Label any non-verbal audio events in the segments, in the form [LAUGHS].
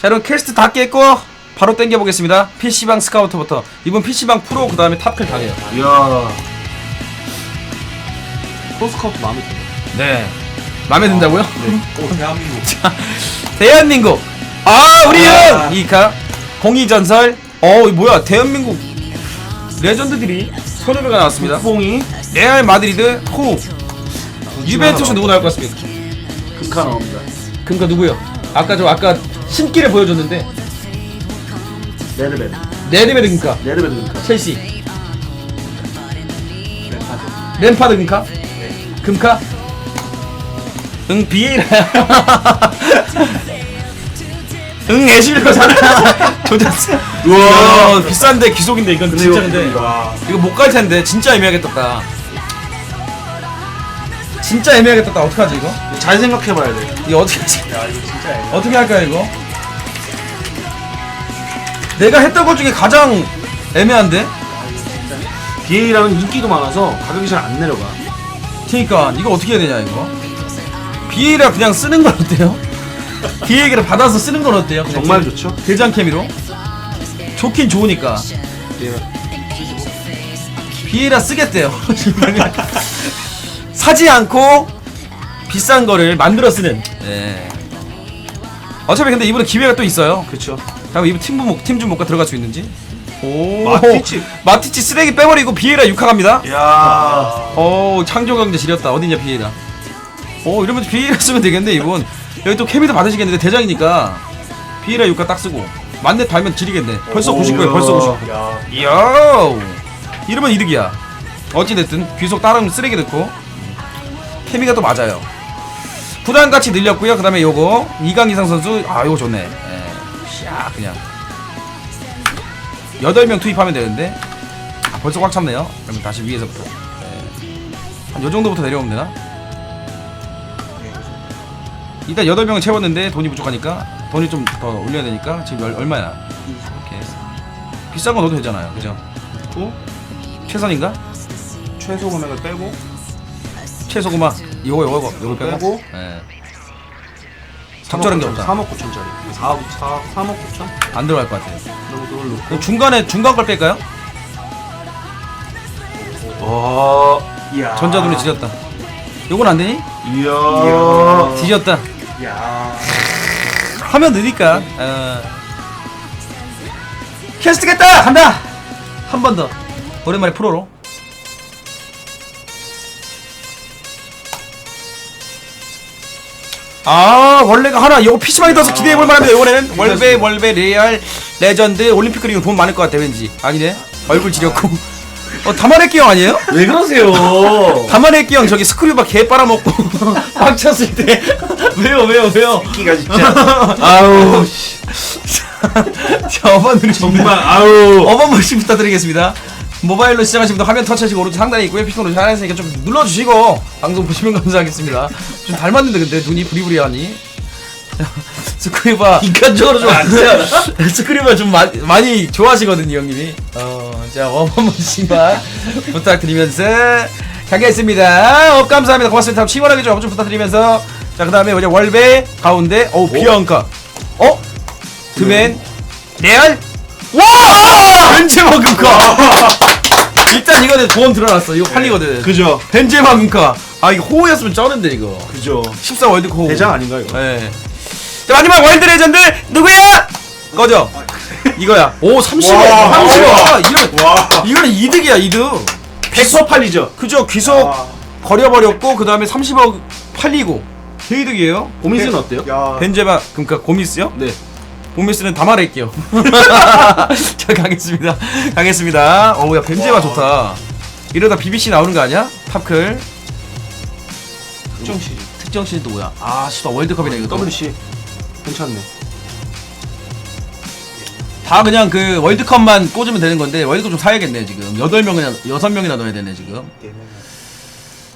자 여러분 퀘스트 다 깼고 바로 땡겨보겠습니다 PC방 스카우터부터 이분 PC방 프로 그 다음에 탑클 당해요 이야. 프로스카우트 마음에 드네. 네 마음에 든다고요? 네. 오, 대한민국. 대한민국 아 우리 아. 형 이카 공이전설 어 뭐야 대한민국 레전드들이 선후배가 나왔습니다 뽕이 레알 마드리드 호 유벤투스 누구 나올 것 같습니까? 극하 나옵니다. 그니까 누구요? 아까 저 아까 신기를 보여줬는데 네르베드. 네드베드 그니까 네르베드 극하. 첼시 램파드. 램파드 금카? 금카? 응 비에이라 [LAUGHS] 응 사나 [LAUGHS] 조졌어 우와 비싼데 귀속인데 이건 진짜 근데 와. 이거 못 갈 텐데 진짜 애매하게 떴다 진짜 애매하게 떴다 어떡하지 이거? 잘 생각해봐야 돼. 이거 어떻게 하지? 야, 이거 진짜 애. 어떻게 할까요 이거? 내가 했던 것 중에 가장 애매한데? BA랑은 인기도 많아서 가격이 잘 안 내려가. 그니까 이거 어떻게 해야 되냐 이거 BA라 그냥 쓰는 건 어때요? [LAUGHS] BA를 받아서 쓰는 건 어때요? 그냥 정말 대- 좋죠. 대장 케미로 좋긴 좋으니까 BA라 쓰겠대요 [LAUGHS] 사지 않고 비싼 거를 만들어 쓰는. 예. 어차피 근데 이번에 기회가 또 있어요. 그쵸. 그럼 이번 팀 부목 팀 주목과 들어갈 수 있는지. 오. 마티치. 마티치 쓰레기 빼버리고 비에라 6화 갑니다. 야. 오 창조 경제 지렸다. 어디냐 비에라. 오 이러면 비에라 쓰면 되겠네 이분. 여기 또 케미도 받으시겠는데 대장이니까 비에라 6화 딱 쓰고. 만렙 달면 지리겠네. 벌써 99에 벌써 99 야. 이야. 이러면 이득이야. 어찌됐든 귀속 따르면 쓰레기 듣고 케미가 또 맞아요 부담같이 늘렸고요 그 다음에 요거 이강 이상 선수 아 요거 좋네 예. 샤 그냥 8명 투입하면 되는데 아, 벌써 꽉 찼네요 그러면 다시 위에서부터 예. 한 요 정도부터 내려오면 되나? 일단 8명을 채웠는데 돈이 부족하니까 돈이 좀 더 올려야 되니까 지금 얼, 얼마야? 이렇게 비싼 거 넣어도 되잖아요 그죠? 또 최선인가? 최소 금액을 빼고 최소 그만 요거 요거 요거 요거 빼고 빼고? 예. 적절한 게 없다 3억 9천짜리. 4억 4 3억 9천. 안 들어갈 것 같아요 그럼 그걸 놓고. 그럼 중간에 중간 걸 뺄까요? 와. 이야. 전자돈이 지렸다 요건 안 되니? 이야. 지렸다 야. 하면 느니까 어. 캐스트 겠다 간다 한 번 더 오랜만에 프로로 아 원래가 하나 요거 PC방에 떠서 기대해볼 만합니다 요번에는 월베 월베 레알 레전드 올림픽 그리고 돈 많을 것 같아 왠지 아니네 얼굴 지렸고 어 다마네끼 형 아니에요? 왜 그러세요? [LAUGHS] 다마네끼 형 저기 스크류바 개 빨아먹고 [LAUGHS] 빡 쳤을 때 왜요 왜요 왜요 끼가 진짜. [LAUGHS] 아우 씨. 자 어머니를 정말 아우. 어머 모시 부탁드리겠습니다. 모바일로 시작하신 분들 화면 터치하시고 오른쪽 상단에 있고요. 피톤으로 잘하시니까 좀 눌러주시고 방송 보시면 [LAUGHS] 감사하겠습니다. 좀 닮았는데 근데 눈이 부리부리하니. [LAUGHS] 스크리바 인간적으로 좀 안 돼요. [LAUGHS] 스크리바 좀 마, 많이 좋아하시거든요 형님이. 어, 자 어머 씨만 부탁드리면서 가겠습니다. 어, 감사합니다. 고맙습니다. 시원하게 좀 좀 부탁드리면서 자 그 다음에 이제 월배 가운데 어 비앙카 어 드맨 레알 와 벤제마 금카 일단 이거는 보험 들어놨어 이거 팔리거든 그죠. 벤제마 금카 아 이거 호였으면 쩌는데 이거 그죠. 14 월드컵 호우. 대장 아닌가 이거? 예. 자 마지막 월드 레전드 누구야? 꺼져. 이거야. 오 30억. 와. 30억. 이런 와. 이거는 이득이야 이득. 100% 팔리죠. 그죠? 귀속 버려버렸고 그 다음에 30억 팔리고 개이득이에요. 고민스는 어때요? 야. 벤제마 그러니까 고미스요? 네. 고미스는 다 말할게요. [LAUGHS] 자 가겠습니다. 가겠습니다. 어우야 벤제마 와. 좋다. 이러다 BBC 나오는 거 아니야? 탑클 특정 시즌. 특정 시즌 또 뭐야? 아 씨발 월드컵이네 이거. WC. 괜찮네. 다 그냥 그 월드컵만 꽂으면 되는 건데 월드컵 좀 사야겠네 지금 여덟 명이나 여섯 명이나 넣어야 되네 지금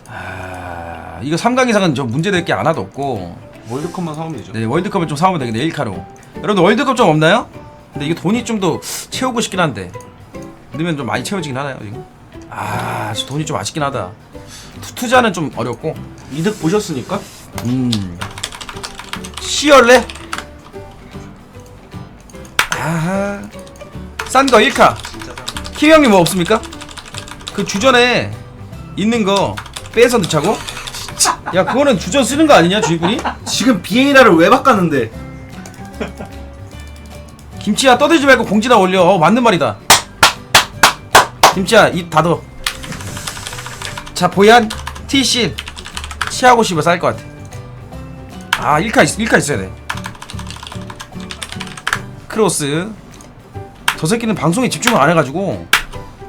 아 이거 3강 이상은 저 문제될 게 하나도 없고 월드컵만 사면 되죠. 네 월드컵을 좀 사오면 되겠네 1카로 여러분들 월드컵 좀 없나요? 근데 이게 돈이 좀 더 채우고 싶긴 한데 넣으면 좀 많이 채워지긴 하나요 지금? 아 진짜 돈이 좀 아쉽긴 하다 투- 투자는 좀 어렵고 이득 보셨으니까 음 시열래? 아하 싼거 1카 키위 형님 뭐 없습니까? 그 주전에 있는 거 빼서 넣자고? 야 그거는 주전 쓰는 거 아니냐 주인분이? 지금 비에이라를 왜 바꿨는데? 김치야 떠들지 말고 공지나 올려. 어 맞는 말이다. 김치야 입 닫어. 자 보얀 티실 치하고 씹어 쌀것 같아. 아 1카 있, 1카 있어야 돼. 크로스. 저 새끼는 방송에 집중을 안 해가지고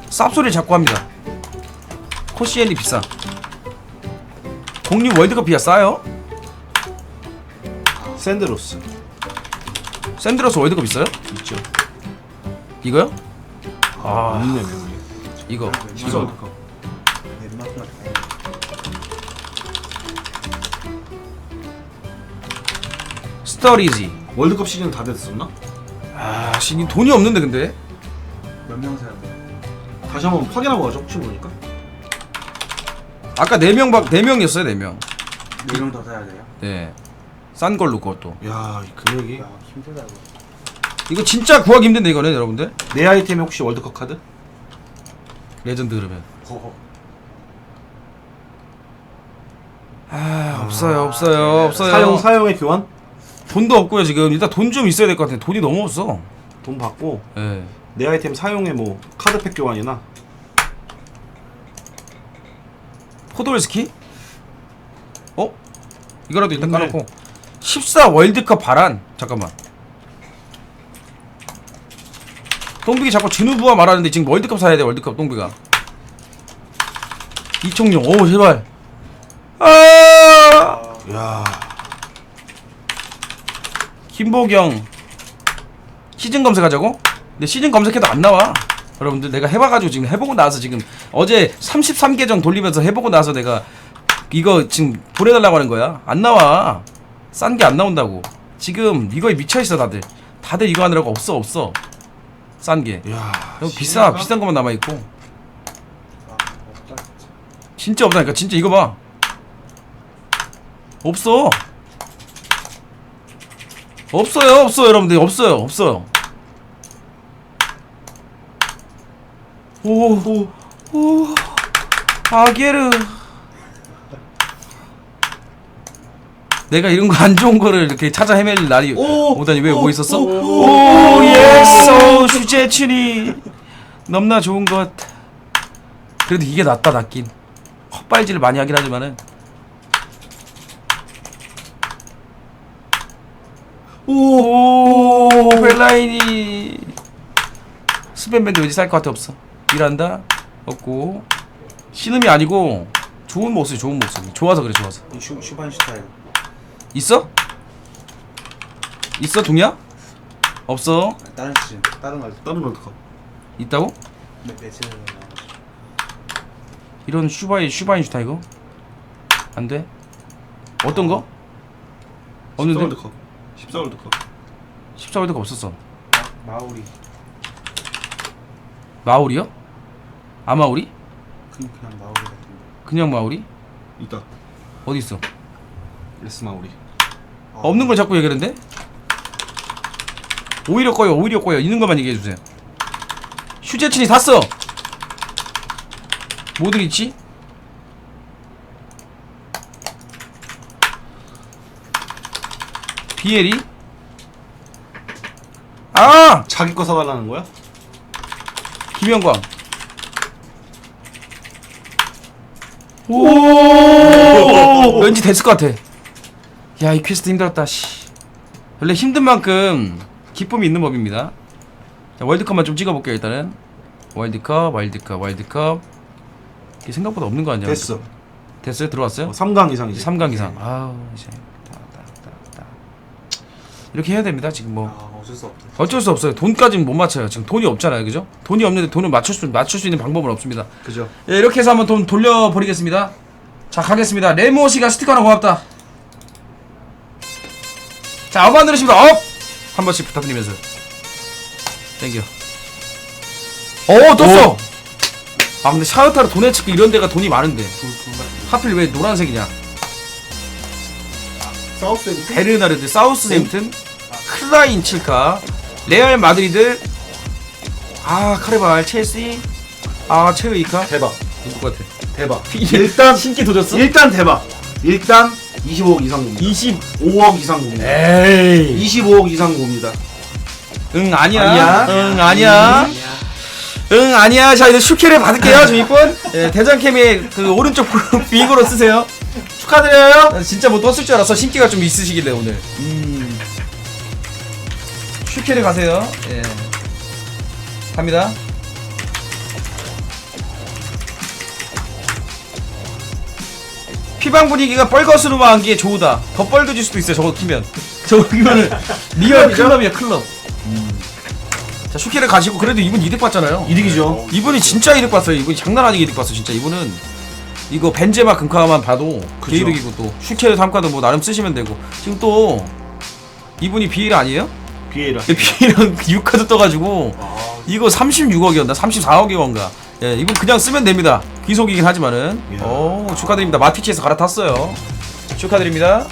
쌉소리를 자꾸 합니다. 코시엔이 비싸 공유 월드컵 비야 싸요? 샌드로스 샌드로스 월드컵 있어요? 있죠. 이거요? 아 없네 메모리. 이거 이거. 스토리지 월드컵 시즌 다 됐었나? 아 신이 돈이 없는데 근데 몇 명 사야 돼? 다시 한번 확인하고 가죠. 혹시 모르니까. 아까 4명 박 4명이었어요 4명. 네명 더 사야 돼요? 네싼 걸로 그것도. 야, 이 금액이? 야 힘들다 이거. 이거 진짜 구하기 힘든데 이거는 여러분들? 내 아이템에 혹시 월드컵 카드? 레전드 그러면. 허허. 아 없어요 없어요 없어요. 사용 사용의 교환? 돈도 없고요 지금. 일단 돈 좀 있어야 될 것 같아 돈이 너무 없어. 돈 받고 예 내 아이템 사용의 뭐 카드팩 교환이나 포도웰스키? 어? 이거라도 일단 있네. 까놓고. 14 월드컵 바란 잠깐만. 똥비기 자꾸 진우부와 말하는데 지금 월드컵 사야 돼 월드컵 똥비가. 이청용. 오 제발. 아! 야, 김보경. 시즌 검색하자고? 근데 시즌 검색해도 안 나와 여러분들 내가 해봐가지고 지금 해보고 나서 지금 어제 33계정 돌리면서 해보고 나서 내가 이거 지금 보내달라고 하는 거야. 안 나와. 싼 게 안 나온다고. 지금 이거에 미쳐있어 다들. 다들 이거 하느라고 없어 없어. 싼게. 야, 비싸 비싼 것만 남아있고. 진짜 없다니까 진짜. 이거 봐. 없어. 없어요 없어요 여러분들. 없어요 없어요 오오 오, 아게르. 내가 이런 거 안 좋은 거를 이렇게 찾아 헤맬 날이 오, 오다니 왜 오, 오고 있었어? 오, 오, 예스. 오, 슈제춘이. 넘나 좋은 것 그래도 이게 낫다 낫긴. 헛발질을 많이 하긴 하지만은. 오, 벨라인이 스팸밴드 왠지 쌀 것 같아 없어 일한다 없고 신음이 아니고 좋은 목소리 좋은 목소리 좋아서 그래 좋아서 이 슈, 슈반슈타일. 있어? 있어 동이야? 없어 아, 다른 시즌. 다른 거 다른 월드컵. 있다고? 몇 전에 나와가지고. 이런 슈바인 슈바인슈타 이거 안돼 어떤 거? 14 없는데? 월드컵. 14 월드컵. 14 월드컵 없었어 마, 마우리. 마우리요? 아마우리? 그냥 그냥 마우리 같은 거. 그냥 마우리? 있다. 어디 있어? 레스 마우리. 아, 없는 걸 자꾸 얘기하는데? 오히려 꺼요 오히려 꺼요 있는 것만 얘기해 주세요 휴재친이 샀어 뭐들 있지? 비엘이? 아! 자기 거 사달라는 거야? 김영광 오 [LAUGHS] 왠지 됐을 것 같아 야 이 퀘스트 힘들었다 씨 원래 힘든 만큼 기쁨이 있는 법입니다 자 월드컵만 좀 찍어볼게요 일단은 월드컵 월드컵 월드컵 이게 생각보다 없는 거 아니야 됐어. 됐어요? 들어왔어요? 어, 3강 이상이지. 3강 이상 아우 이제. 이렇게 해야 됩니다 지금 뭐 아 어쩔 수 없다. 어쩔 수 없어요 돈까지는 못 맞춰요 지금 돈이 없잖아요 그죠? 돈이 없는데 돈을 맞출 수, 맞출 수 있는 방법은 없습니다 그죠. 예, 이렇게 해서 한번 돈 돌려버리겠습니다. 자, 가겠습니다. 레모씨가 스티커 하나 고맙다. 자, 어만 들으십니다. 업! 한 번씩 부탁드리면서. 땡겨. 어, 떴어! 아, 근데 샤우타르 도네츠크 이런 데가 돈이 많은데. 하필 왜 노란색이냐. 사우스 엠튼? 베르나르드, 사우스햄튼, 클라인 7카, 레알 마드리드 아 카레발 첼시 아 체르이카 대박. 누구 같아 대박. [LAUGHS] 일단 신기 도졌어? 일단 대박. 일단 25억 이상 봅니다. 20 5억 이상 봅니다. 에이 25억 이상 봅니다. 응 아니야 아니야. 응 아니야 응 아니야 자 이제 슈케를 받을게요 주입분 예, 대장 캠의 그 오른쪽 [LAUGHS] 빙으로 쓰세요 축하드려요 나 진짜 뭐 떴을 줄 알았어 신기가 좀 있으시길래 오늘 음 슈케를 가세요 예 갑니다 피방 분위기가 뻘거스름한 게 좋다 더 뻘개질 수도 있어요 저거 키면 [LAUGHS] 저거 키면은 [LAUGHS] 리얼? 클럽이야 클럽 자 슈케를 가시고 그래도 이분 이득 봤잖아요 이득이죠. 이분이 진짜 이득 봤어요. 이분이 장난 아니게 이득 봤어. 진짜 이분은 이거 벤제마 금카만 봐도. 개이득이고 또 슈케르 3카도 뭐 나름 쓰시면 되고 지금 또 이분이 비일 아니에요? 비에라. 비일은 6카드 떠가지고 이거 36억이었나? 34억이었나 예 이분 그냥 쓰면 됩니다. 귀속이긴 하지만은. 야. 오 축하드립니다. 마티치에서 갈아탔어요. 축하드립니다